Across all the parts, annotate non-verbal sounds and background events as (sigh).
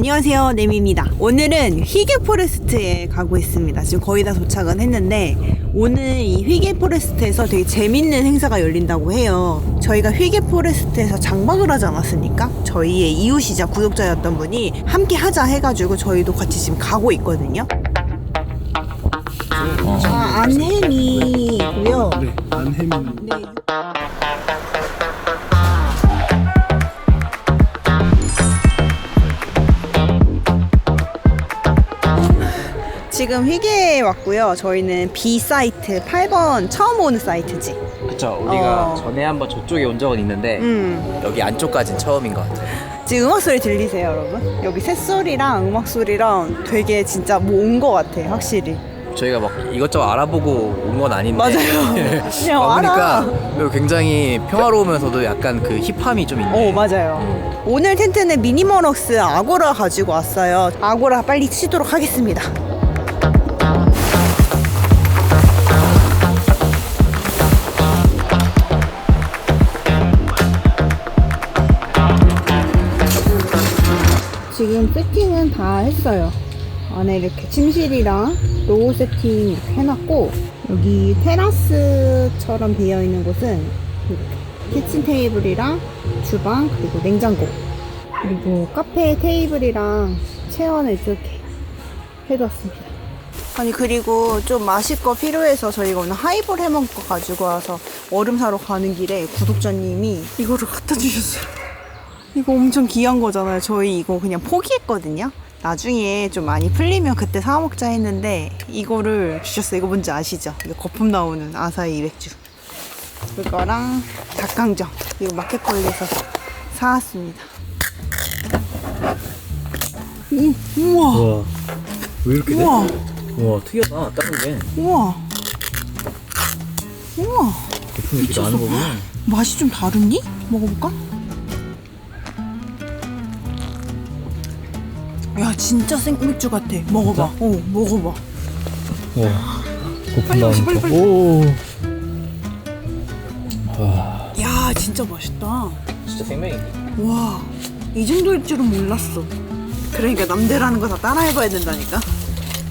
안녕하세요 네미입니다 오늘은 휘게 포레스트에 가고 있습니다 지금 거의 다 도착은 했는데 오늘 이 휘게 포레스트에서 되게 재밌는 행사가 열린다고 해요 저희가 휘게 포레스트에서 장박을 하지 않았습니까? 저희의 이웃이자 구독자였던 분이 함께 하자 해가지고 저희도 같이 지금 가고 있거든요 아 안햄이고요 네, 안해민 네. 지금 휘게에 왔고요. 저희는 B 사이트 8번 처음 오는 사이트지. 그쵸 우리가 어. 전에 한번 저쪽에 온 적은 있는데 음. 여기 안쪽까진 처음인 것 같아요 지금 음악 소리 들리세요, 여러분? 여기 새소리랑 음악 소리랑 되게 진짜 뭐온것 같아, 확실히. 저희가 막 이것저것 알아보고 온 건 아닌데 맞아요. (laughs) 그냥 와보니까. 여기 굉장히 평화로우면서도 약간 그 힙함이 좀 있네 어, 맞아요. 오늘 텐트는 미니멀럭스 아고라 가지고 왔어요. 아고라 빨리 치도록 하겠습니다. 지금 세팅은 다 했어요. 안에 이렇게 침실이랑 로우 세팅 이렇게 해놨고 여기 테라스처럼 되어 있는 곳은 키친 테이블이랑 주방 그리고 냉장고 그리고 카페 테이블이랑 체어는 이렇게 해뒀습니다. 아니 그리고 좀 마실 거 필요해서 저희가 오늘 하이볼 해먹을 거 가지고 와서 얼음 사러 가는 길에 구독자님이 이거를 갖다 주셨어요. 이거 엄청 귀한 거잖아요. 저희 이거 그냥 포기했거든요. 나중에 좀 많이 풀리면 그때 사 먹자 했는데 이거를 주셨어요. 이거 뭔지 아시죠? 이거 거품 나오는 아사히 맥주. 그거랑 닭강정 이거 마켓컬리에서 사왔습니다. 우, 우와 우와 왜 이렇게 우와 우와 특이하다 다른 게 우와 우와 거품이 이렇게 나는 거구나 맛이 좀 다르니? 먹어볼까? 야 진짜 생맥주 같아. 먹어봐. 어 먹어봐. 거품 빨리 마시, 빨리, 빨리. 오. 야 진짜 맛있다. 진짜 생명이네 와이 정도일 줄은 몰랐어. 그러니까 남들하는 거 다 따라해봐야 된다니까.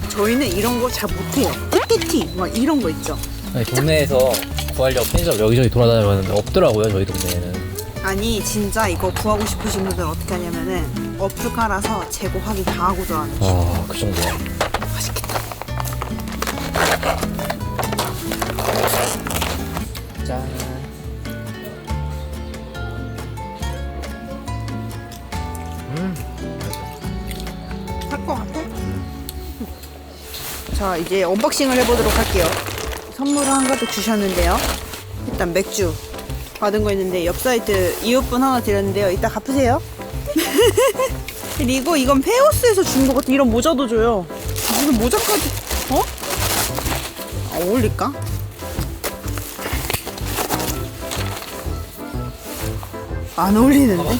저희는 이런 거 잘 못해요. 띠띠티 막 이런 거 있죠. 아니 동네에서 구하려고 편의점 여기저기 돌아다녀봤는데 없더라고요 저희 동네에는 아니 진짜 이거 구하고 싶으신 분들 어떻게 하냐면은 어플 깔아서 재고 확인 다 하고 들어가는 거 아 그 정도야? 맛있겠다. 짠. 할것 같아? 자 이제 언박싱을 해보도록 할게요. 선물을 한 가득 주셨는데요. 일단 맥주 받은 거 있는데 옆 사이트 이웃분 하나 드렸는데요 이따 갚으세요 (laughs) 그리고 이건 페오스에서 준 것 같아 이런 모자도 줘요 무슨 모자까지 어? 아, 어울릴까? 안 어울리는데?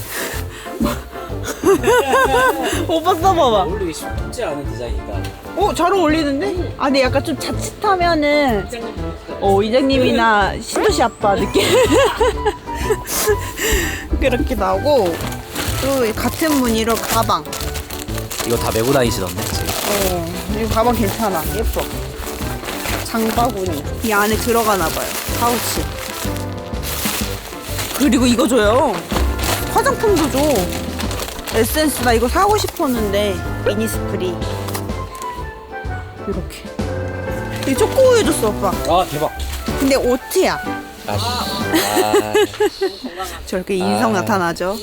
(laughs) 오빠 써봐봐 어울리기 쉽지 않은 디자인이다 어, 잘 어울리는데? 아, 근데 약간 좀 자칫하면은, 어, 이장님이나 신도시 아빠 느낌. (laughs) 그렇게 나오고, 또 같은 무늬로 가방. 이거 다 메고 다니시던데 지금 어, 이 가방 괜찮아. 예뻐. 장바구니. 이 안에 들어가나봐요. 파우치. 그리고 이거 줘요. 화장품도 줘. 에센스 나 이거 사고 싶었는데 미니 스프리. 이렇게. 이 초코우유 줬어 오빠. 아 대박 근데 오트야. 아씨 (laughs) 저렇게 인성 아. 나타나죠.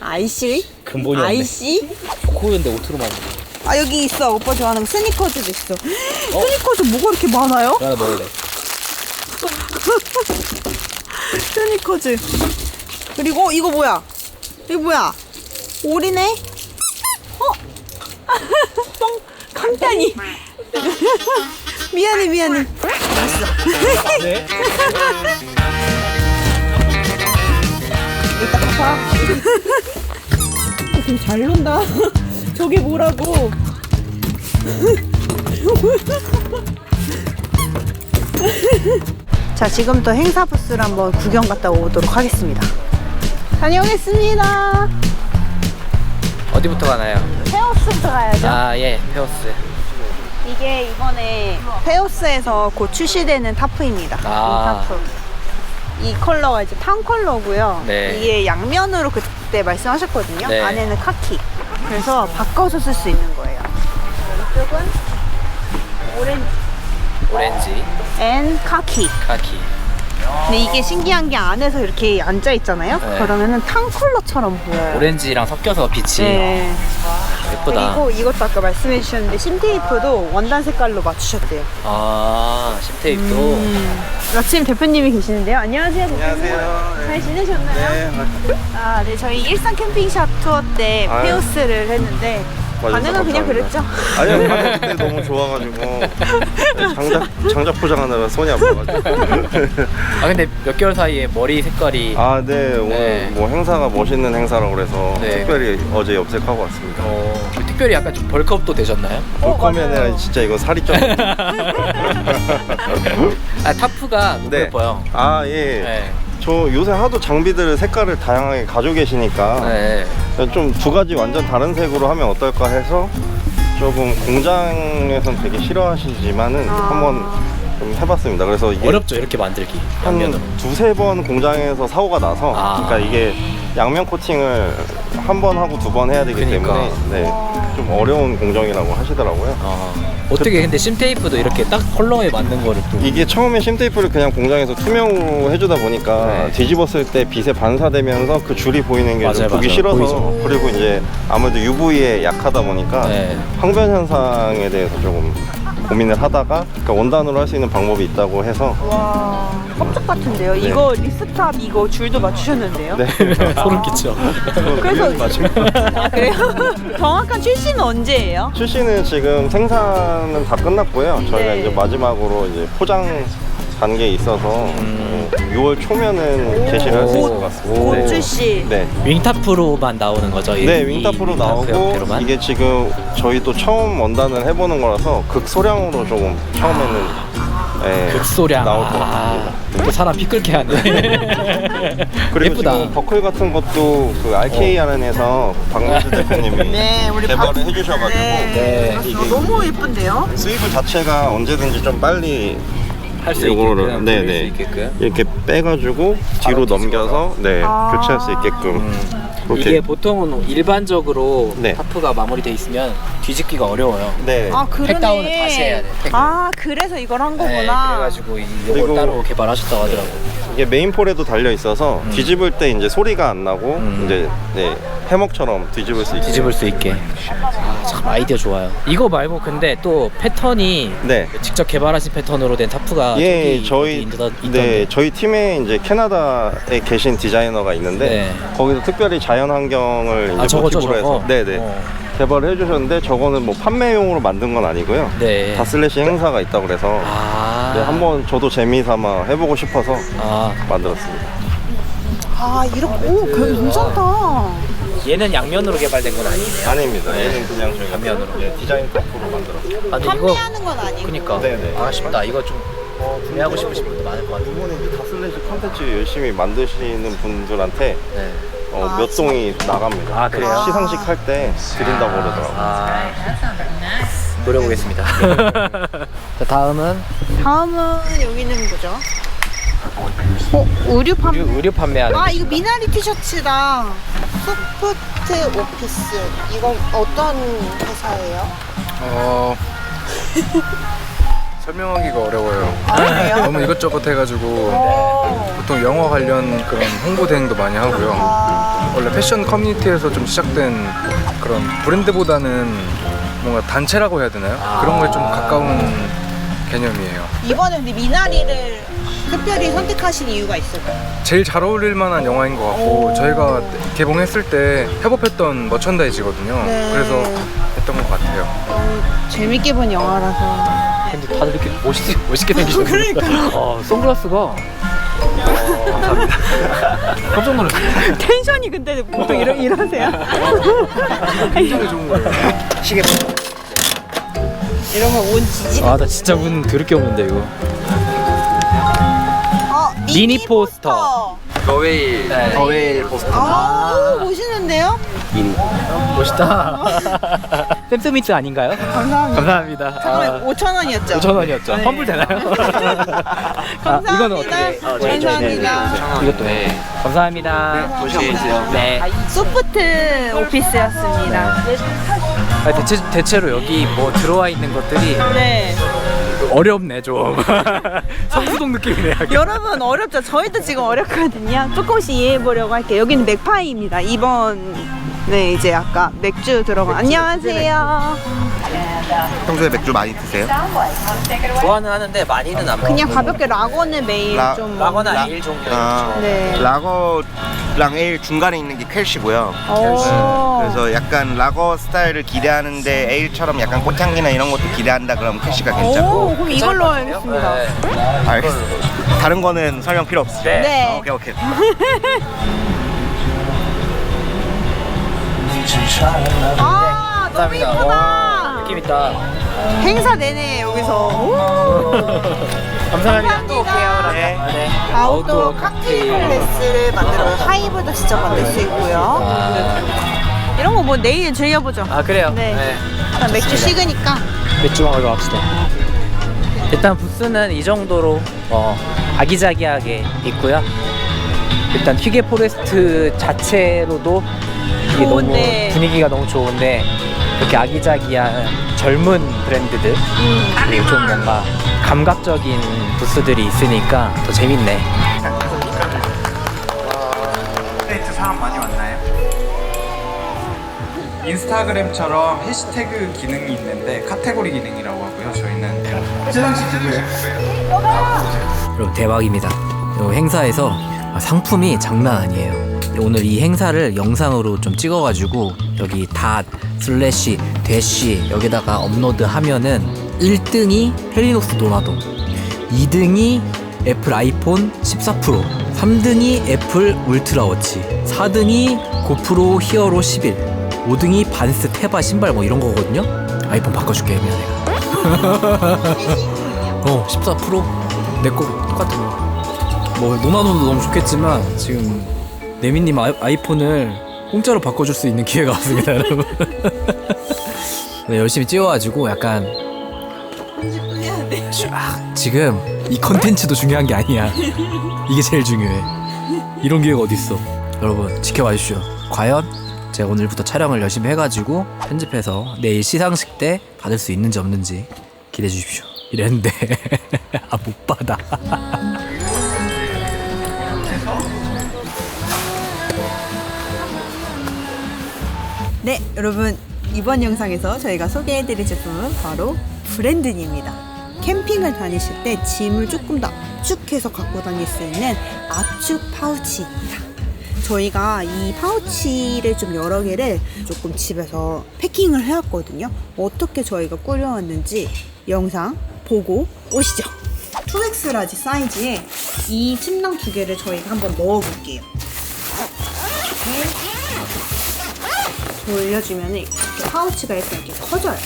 아이씨? 근본이 없네 아이씨? 코였는데 오트로 만든 아 여기 있어. 오빠 좋아하는 거 스니커즈도 있어. 스니커즈 뭐가 이렇게 많아요? 거 하나 먹을래 (laughs) 스니커즈. 그리고 이거 뭐야? 이거 뭐야? 오리네? 어? (laughs) 뻥 강단이. (laughs) 미안해 미안해. 네? 이따 갚아. 되게 잘 논다. (laughs) 저게 뭐라고? (laughs) 자, 지금부터 행사 부스를 한번 구경 갔다 오도록 하겠습니다. 다녀오겠습니다. 어디부터 가나요? 헤어 페오스부터 가야죠. 아, 예, 페어스. 이게 이번에 페오스에서 곧 출시되는 타프입니다. 아. 이 타프. 이 컬러가 이제 탄 컬러고요. 네. 이게 양면으로 그때 말씀하셨거든요. 네. 안에는 카키. 그래서 바꿔서 쓸 수 있는 거예요. 이쪽은 오렌지 오렌지, 앤 카키. 카키. 근데 이게 신기한 게 안에서 이렇게 앉아 있잖아요. 네. 그러면은 탄 컬러처럼 보여요. 오렌지랑 섞여서 빛이 네. 예쁘다. 그리고 이것도 아까 말씀해 주셨는데 심테이프도 원단 색깔로 맞추셨대요. 아, 심테이프도. 음. 마침 대표님이 계시는데요. 안녕하세요. 대표님. 안녕하세요. 잘 지내셨나요? 네, 아, 네. 저희 일산 캠핑샵 투어 때 아유. 페오스를 했는데. 반응은 그냥. 그랬죠. 아니요, 반응 그때 너무 좋아가지고 네, 장작 장작 포장하느라 손이 아파가지고. 아, 근데 몇 개월 사이에 머리 색깔이. 아, 네 오늘 네. 뭐 행사가 멋있는 행사라고 그래서 네. 특별히 어제 염색하고 왔습니다. 어, 특별히 약간 좀 벌크업도 되셨나요? 볼 맞아요. 거면은 진짜 이거 살이 좀. (laughs) 아, 타프가 너무 네. 예뻐요. 아 예. 네. 저 요새 하도 장비들을 색깔을 다양하게 가지고 계시니까 네. 좀 두 가지 완전 다른 색으로 하면 어떨까 해서 조금 공장에선 되게 싫어하시지만은 아. 한번 좀 해봤습니다. 그래서 이게 어렵죠, 이렇게 만들기. 양면으로. 한 두세 번 공장에서 사고가 나서 아. 그러니까 이게 양면 코팅을 한 번 하고 두 번 해야 되기 그러니까. 때문에 네, 좀 어려운 공정이라고 하시더라고요. 어, 어떻게 근데 심테이프도 이렇게 딱 컬러에 맞는 거를 또. 이게 처음에 심테이프를 그냥 공장에서 투명으로 해주다 보니까 네. 뒤집었을 때 빛에 반사되면서 그 줄이 보이는 게 좀 맞아요, 보기 맞아요. 싫어서 보이죠. 그리고 이제 아무래도 UV에 약하다 보니까 네. 항변 현상에 대해서 조금 고민을 하다가 그러니까 원단으로 할 수 있는 방법이 있다고 해서 와, 깜짝 같은데요. 네. 이거 리스탑 이거 줄도 맞추셨는데요. 네. (laughs) 소름 끼쳐. 그래서. 아, 그래요? (laughs) 정확한 출시는 언제예요? 출시는 지금 생산은 다 끝났고요. 저희가 네. 이제 마지막으로 이제 포장 단계에 있어서 음. 어, 6월 초면은 제시를 할 수 있을 것 같습니다. 곧 네. 출시. 네. 윙타프로만 나오는 거죠? 이- 네, 이 윙타프로 윙타프 나오고? 이게 지금 저희 또 처음 원단을 해보는 거라서 극소량으로 조금 처음에는 네, 극소량 나올 것 아, 같습니다. 또 사람 피 끓게 하네. (laughs) 그리고 예쁘다. 지금 버클 같은 것도 그 RKRN에서 박명수 대표님이 (laughs) 네, 우리 개발을 박- 해주셔가지고 네. 이게 너무 예쁜데요? 스위브 자체가 언제든지 좀 빨리 할수 요거를- 있게끔 네, 돌릴 네. 수 있게끔. 이렇게 빼가지고 뒤로. 넘겨서 네 아. 교체할 수 있게끔 음. 그렇게 이게 보통은 일반적으로 네. 타프가 마무리돼 있으면 뒤집기가 어려워요. 네 아, 그러네. 팩다운을 다시 해야 돼, 팩을. 아, 그래서 이걸 한 네, 거구나. 그래가지고 이 그리고- 요걸 따로 개발하셨다고 하더라고. 이게 메인폴에도 달려 있어서 음. 뒤집을 때 이제 소리가 안 나고 음. 이제 네, 해먹처럼 뒤집을 수 있게 뒤집을 수 있게. 아, 참 아이디어 좋아요. 이거 말고 근데 또 패턴이 네. 직접 개발하신 패턴으로 된 타프가 예, 저기 저희 있- 있던데. 네 저희 팀에 이제 캐나다에 계신 디자이너가 있는데 네. 거기서 특별히 자연 환경을 이제 아 저거죠 모티브로 저거. 해서 네네 어. 개발을 해주셨는데 저거는 뭐 판매용으로 만든 건 아니고요. 네. 다슬래시 행사가 있다고 그래서 아. 네, 한번 저도 재미삼아 해보고 싶어서 아 만들었습니다. 아, 이렇게, 오, 괜찮다. 얘는 양면으로 개발된 건 아니네요. 아닙니다. 네. 얘는 그냥 저희가 단면으로. 네, 디자인 탑으로 만들었어요. 아, 근데 이거 판매하는 건 아니고. 그니까 네네. 아쉽다. 이거 좀 구매하고 싶으신 분도 많을 것 같아요. 이번에 이제 다슬래시 컨텐츠 열심히 만드시는 분들한테 네. 어, 아, 몇 동이 나갑니다. 아, 그래요? 시상식 할 때 드린다고 그러더라고요. 아. 노려보겠습니다. (laughs) 자, 다음은 다음은 여기는 뭐죠? 어, 의류 판매. 의류, 의류 판매하는. 아, 이거 미나리 티셔츠다. 소프트 오피스. 이건 어떤 회사예요? 어 (laughs) 설명하기가 어려워요. 아? 너무 이것저것 해가지고 어. 보통 영어 관련 그런 홍보 대행도 많이 하고요. 아, 원래 패션 커뮤니티에서 좀 시작된 그런 브랜드보다는 뭔가 단체라고 해야 되나요? 그런 거에 좀 가까운 개념이에요. 이번에 근데 미나리를 특별히 선택하신 이유가 있을까요? 제일 잘 어울릴 만한 영화인 것 같고 저희가 개봉했을 때 협업했던 머천다이즈거든요. 네. 그래서 했던 것 같아요. 너무 재밌게 본 영화라서. 근데 다들 이렇게 멋있, 멋있게 생기셨어요. 그러니까. 어, 선글라스가. 어, 감사합니다. 깜짝 놀랐어요. 텐션이 근데 보통 이러, 이러세요? 굉장히 좋은 거예요. 시계. 이러면 온 지지. 아, 나 진짜 운 들을 게 없는데, 이거. 어, 미니 포스터. 더웨일, 네. 더웨일 포스터. 아, 오, 멋있는데요? 멋있다. (laughs) 샘스미트 아닌가요? 감사합니다. 감사합니다. 처음에 5천 원이었죠? 5천 원이었죠. 네. 환불 되나요? (laughs) 아, 이거는 어떻게? 감사합니다. 이것도 네. 감사합니다. 조심하세요. 네. 소프트 오피스였습니다. 아, 대체 대체로 여기 뭐 들어와 있는 것들이 네. 어렵네 좀. (laughs) 성수동 느낌이네. 여러분 어렵죠? 저희도 지금 어렵거든요. 조금씩 이해해 보려고 할게요. 여기는 맥파이입니다. 이번 네 이제 아까 맥주 들어가. 안녕하세요. 평소에 맥주 많이 드세요? 좋아는 하는데 많이는 안 먹어요. 그냥 가볍게 라거는 매일 라- 좀. 라거나 라- 에일 정도. 아, 네. 라거랑 에일 중간에 있는 게 켈시고요. 오. 그래서 약간 라거 스타일을 기대하는데 에일처럼 약간 꽃향기나 이런 것도 기대한다 그러면 켈시가 오, 괜찮고 그럼 이걸로 하겠습니다. 네. 알겠습니다. 다른 거는 설명 필요 없어요. 네. 네. 아, 오케이 오케이. (laughs) 아, 너무. 와, 느낌 있다. 행사 내내 여기서. 오. (laughs) 감사합니다. 또 올게요, 그러면. 네. 네. 아웃도어 칵테일 클래스를 만들어요. 하이브도 직접 만들 수 있고요. 아, 이런 거 뭐 내일 즐겨보죠. 아 그래요? 네. 네. 일단 맥주 식으니까. 맥주 먹으러 갑시다. 일단 부스는 이 정도로 어, 아기자기하게 있고요. 일단 휘게 포레스트 자체로도 이게 좋은데. 너무 분위기가 너무 좋은데 이렇게 아기자기한 젊은 브랜드들 그리고 좀 뭔가 감각적인 부스들이 있으니까 더 재밌네. 업데이트 사람 많이 왔나요? 인스타그램처럼 해시태그 기능이 있는데 카테고리 기능이라고 하고요. 저희는 시상식 기능이에요. 여러분 대박입니다. 이 행사에서 상품이 장난 아니에요. 오늘 이 행사를 영상으로 좀 찍어가지고 여기 닷 슬래시 대시 여기다가 업로드하면은 1등이 헬리녹스 도나동 2등이 애플 아이폰 14 프로 3등이 애플 울트라워치 4등이 고프로 히어로 11 5등이 반스 테바 신발 뭐 이런 거거든요 아이폰 바꿔줄게 미안해 (laughs) 어, 14 프로? 내 거 똑같은 거. 뭐 노나노도 너무 좋겠지만 지금 네미님 아이, 아이 폰을 공짜로 바꿔줄 수 있는 기회가 왔습니다, (laughs) 여러분. 네, 열심히 찍어가지고 약간 쫙 지금 이 컨텐츠도 중요한 게 아니야. 이게 제일 중요해. 이런 기회가 어딨어. 여러분 지켜봐 주십시오. 과연 제가 오늘부터 촬영을 열심히 해가지고 편집해서 내일 시상식 때 받을 수 있는지 없는지 기대해 주십시오. 이랬는데 (laughs) 아 못 받아. (laughs) 네, 여러분 이번 영상에서 저희가 소개해드릴 제품은 바로 브랜든입니다. 캠핑을 다니실 때 짐을 조금 더 압축해서 갖고 다닐 수 있는 압축 파우치입니다. 저희가 이 파우치를 좀 여러 개를 조금 집에서 패킹을 해왔거든요. 어떻게 저희가 꾸려왔는지 영상 보고 오시죠. 2X 라지 사이즈에 이 침낭 두 개를 저희가 한번 넣어볼게요. 돌려주면 이렇게 파우치가 이렇게 커져요.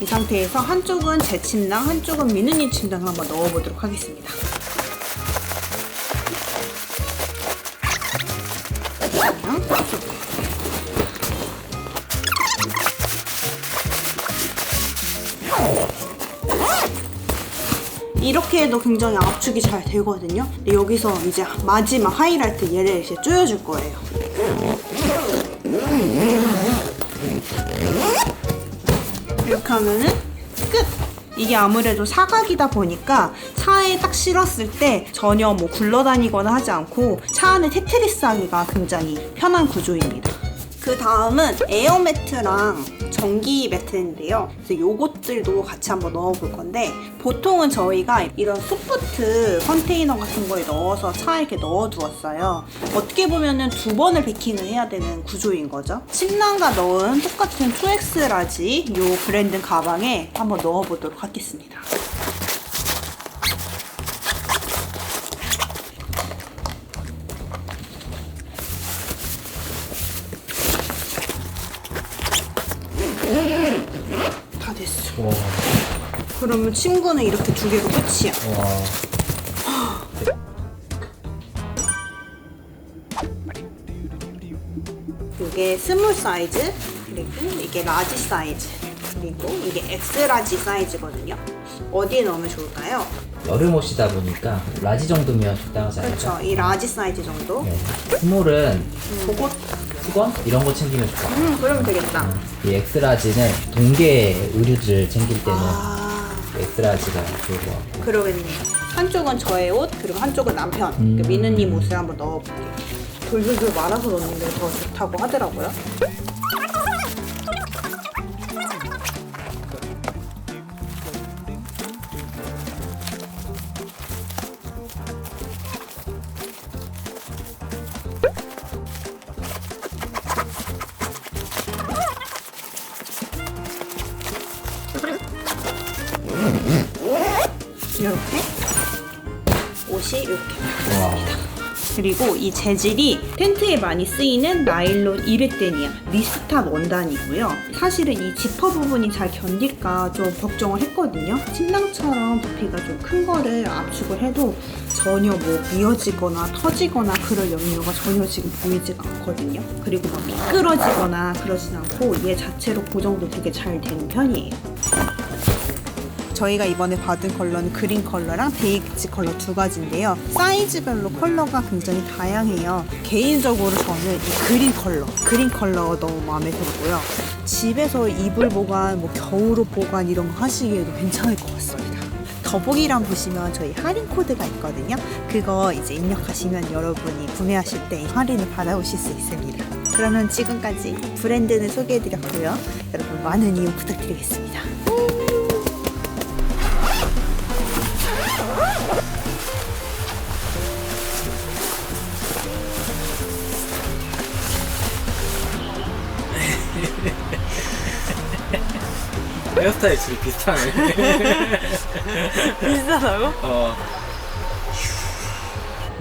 이 상태에서 한쪽은 제 침낭, 한쪽은 민우님 침낭을 한번 넣어보도록 하겠습니다. 이렇게 해도 굉장히 압축이 잘 되거든요. 여기서 이제 마지막 하이라이트 얘를 이제 조여줄 거예요. 이렇게 하면은 끝! 이게 아무래도 사각이다 보니까 차에 딱 실었을 때 전혀 뭐 굴러다니거나 하지 않고 차 안에 테트리스 하기가 굉장히 편한 구조입니다. 그 다음은 에어 매트랑 전기 매트인데요. 그래서 요것들도 같이 한번 넣어볼 건데 보통은 저희가 이런 소프트 컨테이너 같은 거에 넣어서 차에 이렇게 넣어두었어요. 어떻게 보면은 두 번을 베킹을 해야 되는 구조인 거죠. 침낭과 넣은 똑같은 2X 라지 요 브랜드 가방에 한번 넣어보도록 하겠습니다. 다 그러면 친구는 이렇게 두 개로 끝이야. 이게 스몰 사이즈, 그리고 이게 라지 사이즈, 그리고 이게 엑스라지 사이즈거든요. 어디에 넣으면 좋을까요? 여름 옷이다 보니까 라지 정도면 적당하지 않을까? 그렇죠. 이 라지 사이즈 정도. 네. 스몰은 속옷, 수건 이런 거 챙기면 좋아. 음, 그러면 되겠다. 이 엑스라지는 동계 의류들 챙길 때는 아, 엑스라지가 좋을 것 같고. 그러겠네요. 한쪽은 저의 옷, 그리고 한쪽은 남편. 음. 그 미느님 옷을 한번 넣어볼게요. 돌돌돌 말아서 넣는 게 더 좋다고 하더라고요. 그리고 이 재질이 텐트에 많이 쓰이는 나일론 이레테니아 리스탄 원단이고요. 사실은 이 지퍼 부분이 잘 견딜까 좀 걱정을 했거든요. 침낭처럼 부피가 좀 큰 거를 압축을 해도 전혀 뭐 미어지거나 터지거나 그럴 염려가 전혀 지금 보이지가 않거든요. 그리고 막 미끄러지거나 그러진 않고 얘 자체로 고정도 되게 잘 되는 편이에요. 저희가 이번에 받은 컬러는 그린 컬러랑 베이지 컬러 두 가지인데요. 사이즈별로 컬러가 굉장히 다양해요. 개인적으로 저는 이 그린 컬러, 그린 컬러가 너무 마음에 들고요. 집에서 이불 보관, 뭐 겨울옷 보관 이런 거 하시기에도 괜찮을 것 같습니다. 더보기란 보시면 저희 할인 코드가 있거든요. 그거 이제 입력하시면 여러분이 구매하실 때 할인을 받아오실 수 있습니다. 그러면 지금까지 브랜드는 소개해드렸고요. 여러분 많은 이용 부탁드리겠습니다. 헤어스타일 둘이 비슷하네. (laughs) 비싸다고? 어.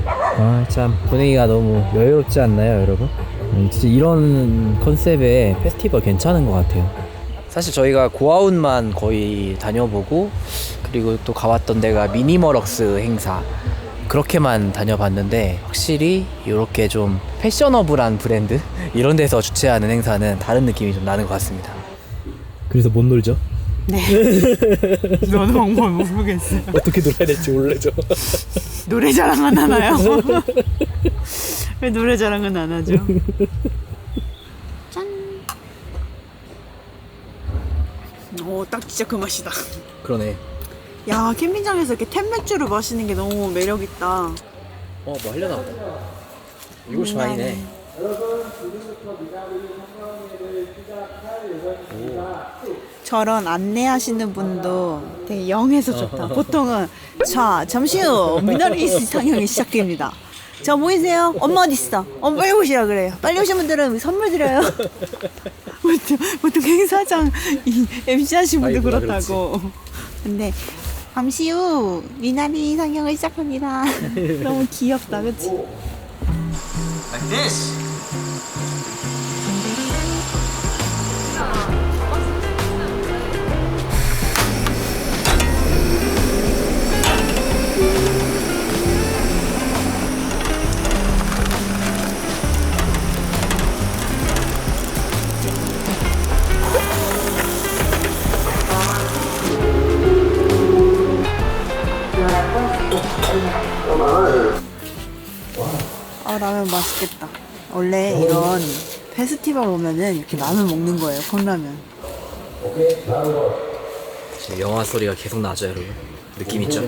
아, 참 분위기가 너무 여유롭지 않나요, 여러분? 음, 진짜 이런 컨셉의 페스티벌 괜찮은 것 같아요. 사실 저희가 고아웃만 거의 다녀보고 그리고 또 가봤던 데가 미니머럭스 행사 그렇게만 다녀봤는데 확실히 이렇게 좀 패셔너블한 브랜드 (laughs) 이런 데서 주최하는 행사는 다른 느낌이 좀 나는 것 같습니다. 그래서 못 놀죠? (laughs) 너는 방법을 모르겠어요. 어떻게 놀아야 될지 몰라죠. (laughs) 노래 자랑은 하나요? (laughs) 왜 노래 자랑은 안 하죠? 짠. 오, 딱 진짜 그 맛이다. 그러네. 야, 캠핑장에서 이렇게 템맥주를 마시는 게 너무 매력 있다. 어, 뭐 하려나 보다. 7시 반이네. 저런 안내하시는 분도 되게 영해서 좋다. 보통은 자 잠시 후 미나리 상영이 시작됩니다. 자 모이세요. 엄마 어디 있어? 엄마 빨리 오시라 그래요. 빨리 오신 분들은 선물 드려요. (laughs) 보통, 보통 행사장 이 MC 하신 분도 아이고야, 그렇다고. 근데 잠시 후 미나리 상영을 시작합니다. (laughs) 너무 귀엽다, 그렇지? Like this. 아 라면 맛있겠다. 원래 이런 페스티벌 오면은 이렇게 라면 먹는 거예요. 컵라면. 지금 영화 소리가 계속 나죠, 여러분. 느낌 있죠?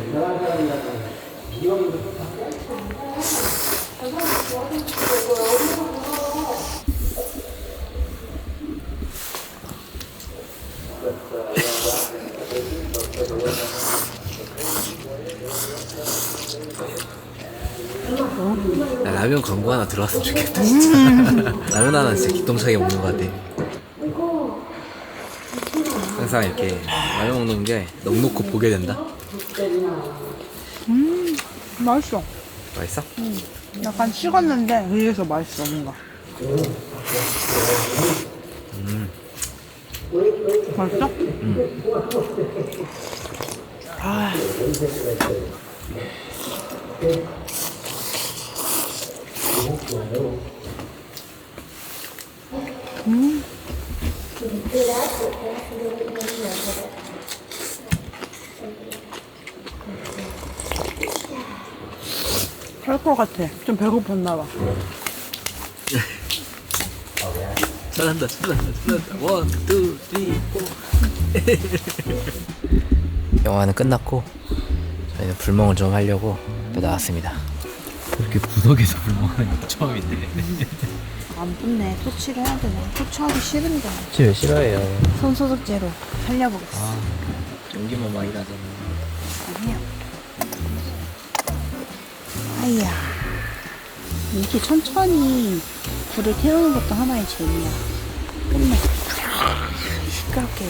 나 라면 광고 하나 들어왔으면 좋겠다 진짜 (laughs) 라면 하나 진짜 기똥차게 먹는 것 같아 항상 이렇게 라면 먹는 게 넉넉히 보게 된다 맛있어. 맛있어? 약간 식었는데 위에서 맛있어 뭔가. 맛있어? 아. 할것 같아. 좀 배고팠나 봐. 잘한다 잘한다 잘한다 원, 투, 쓰리, 포 영화는 끝났고 저희는 불멍을 좀 하려고 또 나왔습니다 그렇게 구석에서 불멍하는 거 처음인데 안 붙네. 토치를 해야 되나? 토치하기 싫은데. 저 싫어해요 손소독제로 살려보겠어. 연기만 많이 나잖아 아니야. 아이야. 이렇게 천천히 불을 태우는 것도 하나의 재미야. 끝내. 시끄럽게.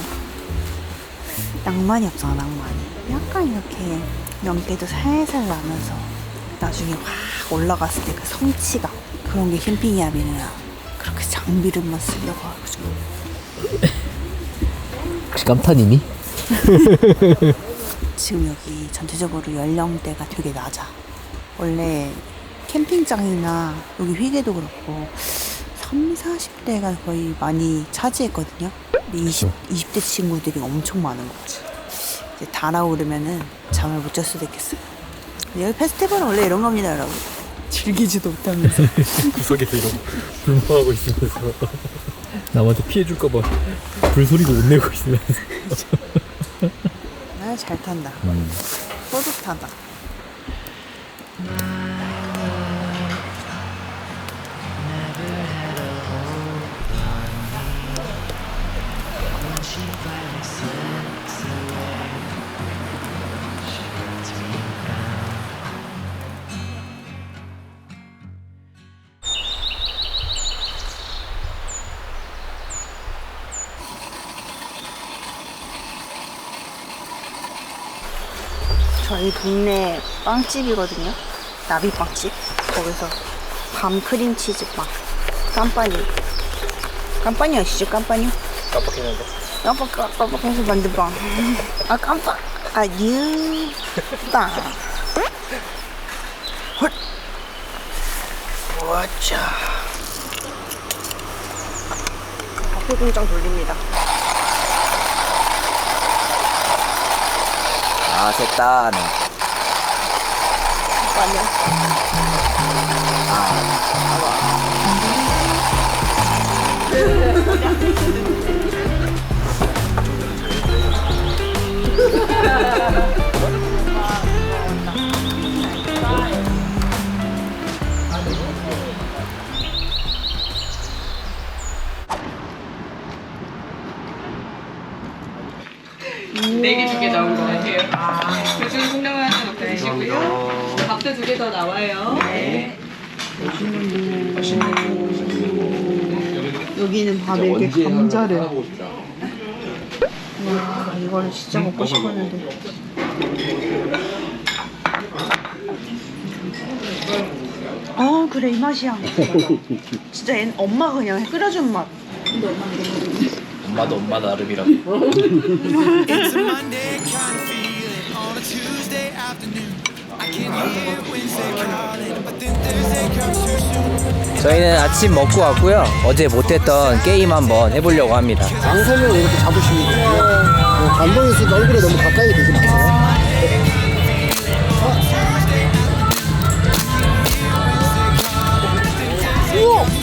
낭만이 없어, 낭만이. 약간 이렇게 연기도 살살 나면서 나중에 확 올라갔을 때 그 성취감. 그런 게 캠핑이야, 민우야. 그렇게 장비름만 쓰려고 하고. 혹시 깜타님이? (laughs) 지금 여기 전체적으로 연령대가 되게 낮아. 원래 캠핑장이나 여기 휘게도 그렇고 3, 40대가 거의 많이 차지했거든요. 근데 20, 20대 친구들이 엄청 많은 거지. 이제 달아오르면은 잠을 못 잘 수도 있겠어요. 여기 페스티벌은 원래 이런 겁니다, 여러분. 즐기지도 못하면서. (laughs) 구석에서 이러고 불멍하고 있으면서 남한테 피해줄까봐 불소리도 못 내고 있으면서 아, 잘 탄다. 뿌듯하다. 저희 동네 빵집이거든요. 나비빵집. 거기서 밤 크림치즈 빵. 깜빠니. 깜빠니 아시죠? 깜빠니? 깜빡했는데 깜빡, 깜빡해서 만든 빵. 아, 깜빡. 아, 뉴. 빵. 헐. 와짜. 커피 공장 돌립니다. 아 잠깐만요. 네개 두개 나온 것 같아요. 요즘 콩나물 하나 넣고 드시고요. 밥도 두 개 더 나와요. 네. 여기는 밥에 이렇게 감자를. 와, 이거를 진짜 먹고 싶었는데. 아, 그래, 이 맛이야. 진짜 얜 엄마가 그냥 끓여준 맛. 엄마도 엄마 나름이라고 (laughs) (laughs) 저희는 아침 먹고 왔고요 어제 못했던 게임 한번 해보려고 합니다 방송을 이렇게 잡으시면 돼요. 뭐 감동했으니까 얼굴에 너무 가까이 대지 마세요.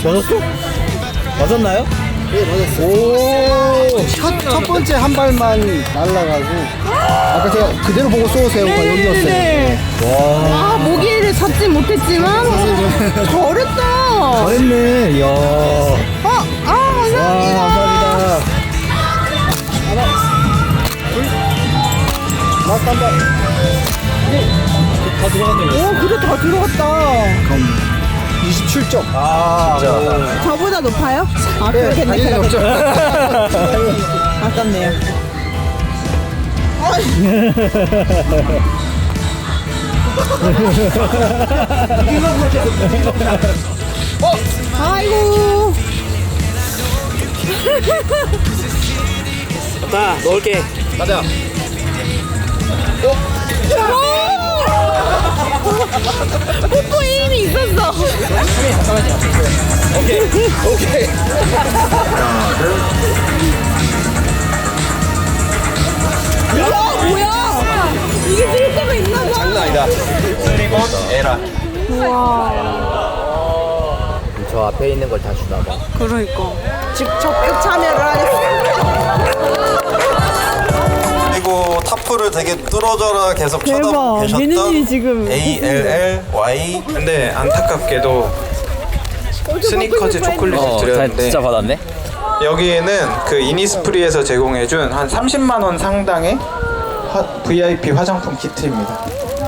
맞았어? 맞았나요? 네, 맞았어요. 첫, 첫 번째 한 발만 날라가고, 아까 제가 그대로 보고 쏘세요. 여기였어요. 아, 모기를 잡지 못했지만, 잘했다. 잘했네 이야 어, 아, 와 감사합니다. 감사합니다 라스트 한 발. 다 들어갔네요 오, 그래, 다 들어갔다. 27점. 아 진짜 저보다 높아요? 아, 네, 그렇겠네. 당연히 없죠. (laughs) 아깝네요. 어? 아이고. 자 넣을게 가자 오! 뽀뽀에 힘이 있었어. 야, 뭐야? 이게 필터가 있나 봐. 장난 아니다. 슬리건 에라. 저 앞에 있는 걸 다 주나 봐. 그러니까 직접 참여를 하겠습니다. 타프를 되게 뚫어져라 계속 대박. 쳐다보고 계셨던 지금 A L L Y 근데 안타깝게도 스니커즈 초콜릿을 어, 다 드렸는데 진짜 받았네. 여기에는 그 이니스프리에서 제공해준 한 30만 원 상당의 화- VIP 화장품 키트입니다.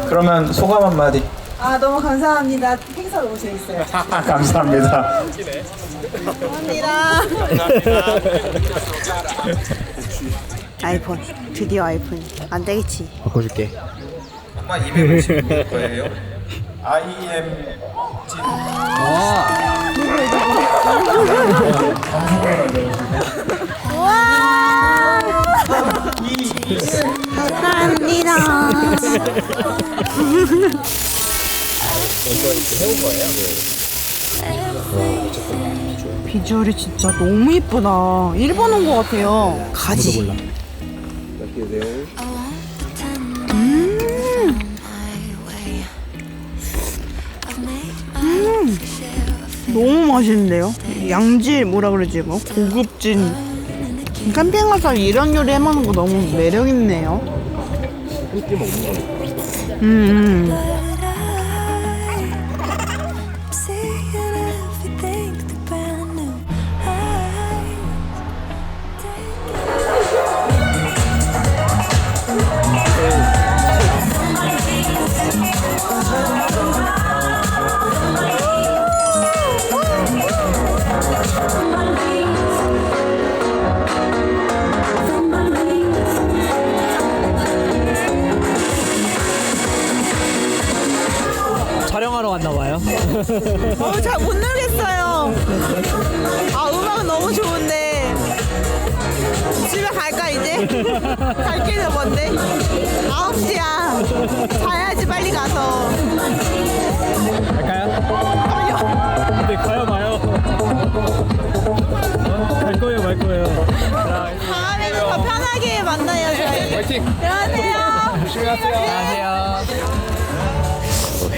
그러면 소감 한마디. 아 너무 감사합니다. 행사 너무 재밌어요. 감사합니다. 감사합니다. (laughs) 아이폰 드디어 아이폰 안 되겠지. 바꿔줄게. 아마 250일 거예요. IM 감사합니다. 비주얼이 진짜 너무 이쁘다. 일본 온 것 같아요. 가지. 음. 너무 맛있는데요? 양질 뭐라 그러지 뭐 고급진 캠핑 가서 이런 요리 해먹는 거 너무 매력 있네요. 음. 촬영하러 왔나 봐요. 어, 잘못 놀겠어요. 아, 음악은 너무 좋은데. 집에 갈까, 이제? 갈 길은 뭔데? 9시야. 자야지, 빨리 가서. 갈까요? 아니요. 근데 가요 마요. 어? 갈 거예요 말 거예요. 다음에는 더 편하게 만나요, 저희. 화이팅! 안녕하세요. 조심히 가세요. 안녕하세요.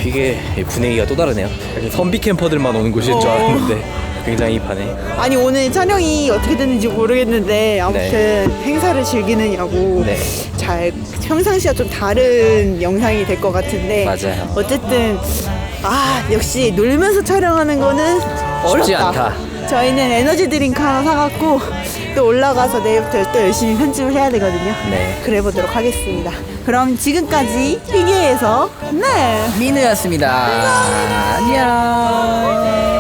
이게 분위기가 또 다르네요. 약간 선비 캠퍼들만 오는 곳인 줄 알았는데 굉장히 힙하네. 아니, 오늘 촬영이 어떻게 됐는지 모르겠는데, 아무튼 행사를 즐기느냐고. 네. 잘 평상시와 좀 다른 영상이 될 것 같은데 맞아요. 어쨌든 아 역시 놀면서 촬영하는 거는 쉽지 어렵다. 않다. 저희는 에너지 드링크 하나 사갖고 또 올라가서 내일부터 또 열심히 편집을 해야 되거든요. 네. 그래 보도록 하겠습니다. 그럼 지금까지 희귀에서 네. 민우였습니다. 안녕.